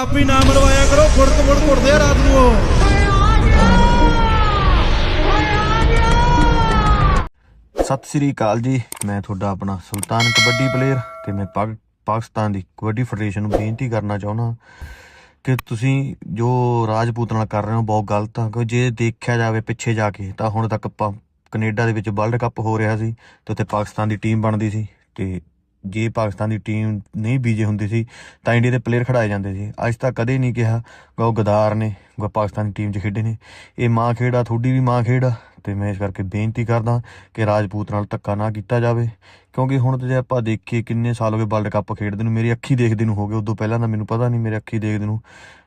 ਆਪੀ ਨਾ ਮਰਵਾਇਆ ਕਰੋ ਫੁੜਕ ਫੁੜ ਘੁੱਟਦੇ ਆ ਰਾਤ ਨੂੰ ਉਹ। ਸਤਿ ਸ੍ਰੀ ਅਕਾਲ ਜੀ। ਮੈਂ ਤੁਹਾਡਾ ਆਪਣਾ ਸੁਲਤਾਨ ਕਬੱਡੀ ਪਲੇਅਰ ਤੇ ਮੈਂ ਪਾਕਿਸਤਾਨ ਦੀ ਕਬੱਡੀ ਫੈਡਰੇਸ਼ਨ ਨੂੰ ਬੇਨਤੀ ਕਰਨਾ ਚਾਹੁੰਦਾ ਕਿ ਤੁਸੀਂ ਜੋ ਰਾਜਪੂਤ ਨਾਲ ਕਰ ਰਹੇ ਹੋ, ਬਹੁਤ ਗਲਤ ਆ ਕਿ ਜੇ ਦੇਖਿਆ ਜਾਵੇ ਪਿੱਛੇ ਜਾ ਕੇ, ਤਾਂ ਹੁਣ ਤੱਕ ਪ- ਕੈਨੇਡਾ ਦੇ ਵਿੱਚ ਵਰਲਡ ਕੱਪ ਹੋ ਰਿਹਾ ਸੀ ਤੇ ਉੱਥੇ ਪਾਕਿਸਤਾਨ ਦੀ ਟੀਮ ਬਣਦੀ ਸੀ ਤੇ ਜੇ ਪਾਕਿਸਤਾਨ ਦੀ ਟੀਮ ਨਹੀਂ ਬੀਜੇ ਹੁੰਦੀ ਸੀ, ਤਾਂ ਇੰਡੀਆ ਦੇ ਪਲੇਅਰ ਖੜਾਏ ਜਾਂਦੇ ਸੀ। ਅੱਜ ਤੱਕ ਕਦੇ ਨਹੀਂ ਕਿਹਾ ਕਿ ਉਹ ਗਦਾਰ ਨੇ ਉਹ ਪਾਕਿਸਤਾਨ ਦੀ ਟੀਮ 'ਚ ਖੇਡੇ ਨੇ। ਇਹ ਮਾਂ ਖੇਡ ਆ ਤੁਹਾਡੀ ਵੀ ਮਾਂ ਖੇਡ ਆ। ਤੇ ਮੈਂ ਇਸ ਕਰਕੇ ਬੇਨਤੀ ਕਰਦਾ ਕਿ ਰਾਜਪੂਤ ਨਾਲ ਧੱਕਾ ਨਾ ਕੀਤਾ ਜਾਵੇ। ਕਿਉਂਕਿ ਹੁਣ ਤੇ ਜੇ ਆਪਾਂ ਦੇਖੀਏ ਕਿੰਨੇ ਸਾਲ ਹੋ ਗਏ ਵਰਲਡ ਕੱਪ ਖੇਡਦੇ ਨੂੰ, ਮੇਰੀ ਅੱਖੀ ਦੇਖਦੇ ਨੂੰ ਹੋ ਗਏ। ਉਦੋਂ ਪਹਿਲਾਂ ਤਾਂ ਮੈਨੂੰ ਪਤਾ ਨਹੀਂ, ਮੇਰੇ ਅੱਖੀ ਦੇਖਦੇ ਨੂੰ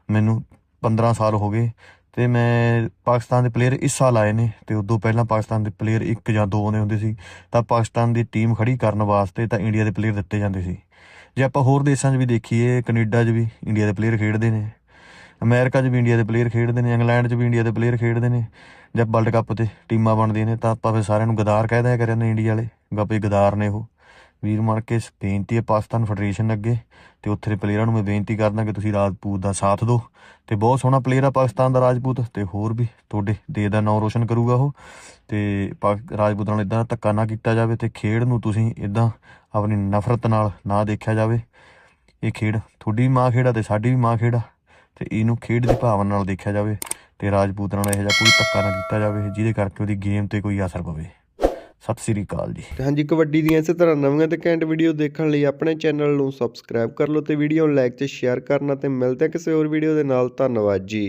ਮੈਨੂੰ 15 ਸਾਲ ਹੋ ਗਏ। ਤੇ ਮੈਂ ਪਾਕਿਸਤਾਨ ਦੇ ਪਲੇਅਰ ਇਸ ਸਾਲ ਆਏ ਨੇ ਤੇ ਉਦੋਂ ਪਹਿਲਾਂ ਪਾਕਿਸਤਾਨ ਦੇ ਪਲੇਅਰ ਇੱਕ ਜਾਂ ਦੋ ਆਉਂਦੇ ਹੁੰਦੇ ਸੀ, ਤਾਂ ਪਾਕਿਸਤਾਨ ਦੀ ਟੀਮ ਖੜੀ ਕਰਨ ਵਾਸਤੇ ਤਾਂ ਇੰਡੀਆ ਦੇ ਪਲੇਅਰ ਦਿੱਤੇ ਜਾਂਦੇ ਸੀ। ਜੇ ਆਪਾਂ ਹੋਰ ਦੇਸ਼ਾਂ 'ਚ ਵੀ ਦੇਖੀਏ, ਕੈਨੇਡਾ 'ਚ ਵੀ ਇੰਡੀਆ ਦੇ ਪਲੇਅਰ ਖੇਡਦੇ ਨੇ, ਅਮਰੀਕਾ 'ਚ ਵੀ ਇੰਡੀਆ ਦੇ ਪਲੇਅਰ ਖੇਡਦੇ ਨੇ, ਇੰਗਲੈਂਡ 'ਚ ਵੀ ਇੰਡੀਆ ਦੇ ਪਲੇਅਰ ਖੇਡਦੇ ਨੇ, ਜਦ ਵਰਲਡ ਕੱਪ ਤੇ ਟੀਮਾਂ ਬਣਦੀਆਂ ਨੇ ਤਾਂ ਆਪਾਂ ਫਿਰ ਸਾਰਿਆਂ ਨੂੰ ਗਦਾਰ ਕਹਿ ਦਿਆ ਕਰਿਆ ਨੇ ਇੰਡੀਆ ਵਾਲੇ ਗੱਪੇ ਗਦਾਰ ਨੇ ਉਹ। ਵੀਰ ਮਣ ਕੇ ਬੇਨਤੀ ਹੈ ਪਾਕਿਸਤਾਨ ਫੈਡਰੇਸ਼ਨ ਅੱਗੇ ਤੇ ਉੱਥੇ ਦੇ ਪਲੇਅਰਾਂ ਨੂੰ ਮੈਂ ਬੇਨਤੀ ਕਰਦਾ ਕਿ ਤੁਸੀਂ ਰਾਜਪੂਤ ਦਾ ਸਾਥ ਦਿਓ ਤੇ ਬਹੁਤ ਸੋਹਣਾ ਪਲੇਅਰ ਆ ਪਾਕਿਸਤਾਨ ਦਾ ਰਾਜਪੂਤ ਤੇ ਹੋਰ ਵੀ ਤੁਹਾਡੇ ਦੇਸ਼ ਦਾ ਨਾਂ ਰੋਸ਼ਨ ਕਰੂਗਾ ਉਹ ਤੇ ਪਾਕ- ਰਾਜਪੂਤਾਂ ਨਾਲ ਇਦਾਂ ਧੱਕਾ ਨਾ ਕੀਤਾ ਜਾਵੇ ਤੇ ਖੇਡ ਨੂੰ ਤੁਸੀਂ ਇਦਾਂ ਆਪਣੀ ਨਫ਼ਰਤ ਨਾਲ ਨਾ ਦੇਖਿਆ ਜਾਵੇ। ਇਹ ਖੇਡ ਤੁਹਾਡੀ ਵੀ ਮਾਂ ਖੇਡਾ ਆ ਤੇ ਸਾਡੀ ਵੀ ਮਾਂ ਖੇਡਾ ਆ ਤੇ ਇਹਨੂੰ ਖੇਡ ਦੀ ਭਾਵਨਾ ਨਾਲ ਦੇਖਿਆ ਜਾਵੇ ਤੇ ਰਾਜਪੂਤ ਨਾਲ ਇਹੋ ਜਿਹਾ ਕੋਈ ਧੱਕਾ ਨਾ ਕੀਤਾ ਜਾਵੇ ਜਿਹਦੇ ਕਰਕੇ ਉਹਦੀ ਗੇਮ ਤੇ ਕੋਈ ਅਸਰ ਪਵੇ। ਸਤਿ ਸ੍ਰੀ ਅਕਾਲ ਜੀ। ਤੇ ਹਾਂਜੀ, ਕਬੱਡੀ ਦੀਆਂ ਇਸੇ ਤਰ੍ਹਾਂ ਨਵੀਆਂ ਤੇ ਕੈਂਟ ਵੀਡੀਓ ਦੇਖਣ ਲਈ ਆਪਣੇ ਚੈਨਲ ਨੂੰ ਸਬਸਕ੍ਰਾਈਬ ਕਰ ਲਓ ਤੇ ਵੀਡੀਓ ਨੂੰ ਲਾਈਕ ਤੇ ਸ਼ੇਅਰ ਕਰਨਾ ਤੇ ਮਿਲਦੇ ਹਾਂ ਕਿਸੇ ਹੋਰ ਵੀਡੀਓ ਦੇ ਨਾਲ। ਧੰਨਵਾਦ ਜੀ।